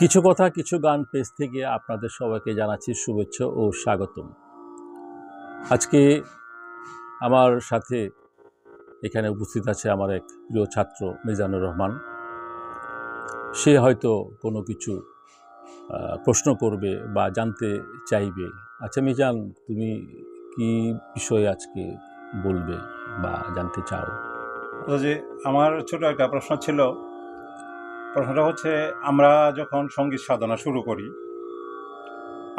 কিছু কথা, কিছু গান পেজ থেকে আপনাদের সবাইকে জানাচ্ছি শুভেচ্ছা ও স্বাগতম। আজকে আমার সাথে এখানে উপস্থিত আছে আমার এক প্রিয় ছাত্র মিজানুর রহমান। সে হয়তো কোনো কিছু প্রশ্ন করবে বা জানতে চাইবে। আচ্ছা মিজান, তুমি কি বিষয়ে আজকে বলবে বা জানতে চাও? যে আমার ছোট একটা প্রশ্ন ছিল প্রশ্নটা হচ্ছে, আমরা যখন সংগীত সাধনা শুরু করি,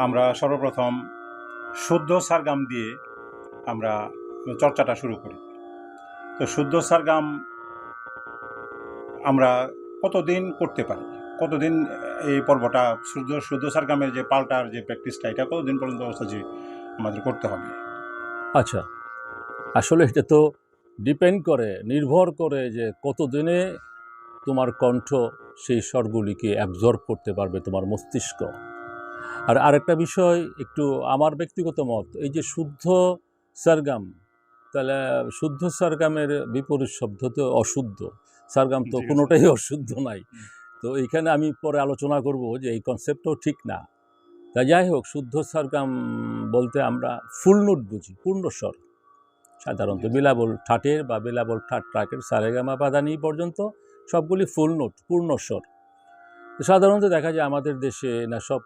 আমরা সর্বপ্রথম শুদ্ধ সারগাম দিয়ে আমরা চর্চাটা শুরু করি। তো শুদ্ধ সারগাম আমরা কতদিন করতে পারি? কতদিন এই পর্বটা, শুদ্ধ শুদ্ধ সারগামের যে পাল্টার যে প্র্যাকটিসটা এটা কতদিন পর্যন্ত অবস্থা যে আমাদের করতে হবে? আচ্ছা আসলে এটা তো ডিপেন্ড করে, নির্ভর করে যে কতদিনে তোমার কণ্ঠ সেই স্বরগুলিকে অ্যাবজর্ব করতে পারবে তোমার মস্তিষ্ক। আর আরেকটা বিষয় একটু আমার ব্যক্তিগত মত এই যে শুদ্ধ সারগাম তাহলে শুদ্ধ সারগামের বিপরীত শব্দ তো অশুদ্ধ। সারগাম তো। কোনোটাই অশুদ্ধ নাই। তো এইখানে আমি পরে আলোচনা করব যে এই কনসেপ্টও ঠিক না। তা যাই হোক শুদ্ধ সারগাম বলতে আমরা ফুল নোট বুঝি পূর্ণ স্বর। সাধারণত বিলাবল ঠাটের বা বিলাবল ঠাট ট্রাকের সারেগামা পাদানি পর্যন্ত সবগুলি ফুল নোট পূর্ণ স্বর। তো সাধারণত দেখা যায় আমাদের দেশে না সব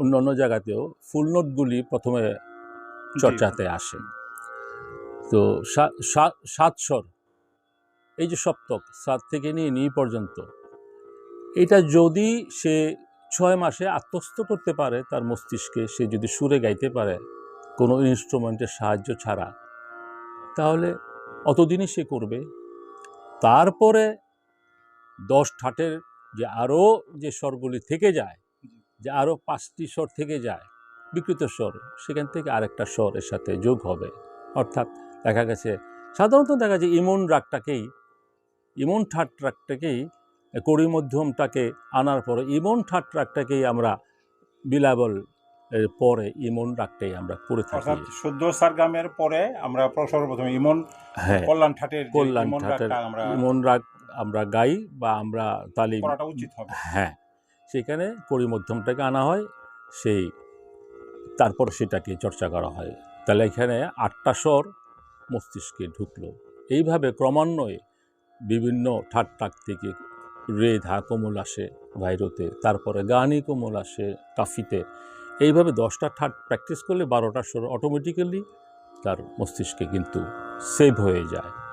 অন্য অন্য জায়গাতেও ফুল নোটগুলি প্রথমে চর্চাতে আসে। তো সাত স্বর এই যে সপ্তক সাত থেকে নিয়ে নি পর্যন্ত এটা যদি সে ছয় মাসে আত্মস্থ করতে পারে তার মস্তিষ্কে সে যদি সুরে গাইতে পারে কোনো ইনস্ট্রুমেন্টের সাহায্য ছাড়া তাহলে অতদিনই সে করবে। তারপরে দশ ঠাটের যে আরও যে স্বরগুলি থেকে যায় যে আরও পাঁচটি স্বর থেকে যায় বিকৃত স্বর সেখান থেকে আরেকটা স্বর এর সাথে যোগ হবে। অর্থাৎ দেখা গেছে সাধারণত দেখা যায় ইমন রাগটাকেই ইমন ঠাট রাগটাকেই কড়ি মধ্যমটাকে আনার পরে ইমন ঠাট রাগটাকেই আমরা বিলাবল এর পরে ইমন রাগটাই আমরা করে থাকি। শুদ্ধ সারগামের পরে আমরা সর্বপ্রথম ইমন হ্যাঁ কল্যাণ ঠাটের কল্যাণ ঠাটের আমরা ইমন রাগ আমরা গাই বা আমরা তালিম উচিত হবে। হ্যাঁ সেখানে পরিমধ্যমটাকে আনা হয় সেই তারপর সেটাকে চর্চা করা হয়। তাহলে এখানে আটটা স্বর মস্তিষ্কে ঢুকলো। এইভাবে ক্রমান্বয়ে বিভিন্ন ঠাট টাক থেকে রে ধা কোমল আসে ভাইরোতে তারপরে গানি কোমল আসে কাফিতে এইভাবে দশটা ঠাট প্র্যাকটিস করলে বারোটা স্বর অটোমেটিক্যালি তার মস্তিষ্কে কিন্তু সেভ হয়ে যায়।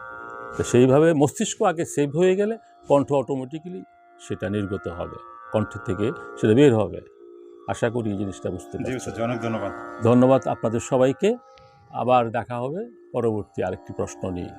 তো সেইভাবে মস্তিষ্ক আগে সেভ হয়ে গেলে কণ্ঠ অটোমেটিক্যালি সেটা নির্গত হবে কণ্ঠ থেকে সেটা বের হবে। আশা করি এই জিনিসটা বুঝতে পারি পারছি অনেক ধন্যবাদ। ধন্যবাদ আপনাদের সবাইকে। আবার দেখা হবে পরবর্তী আরেকটি প্রশ্ন নিয়ে।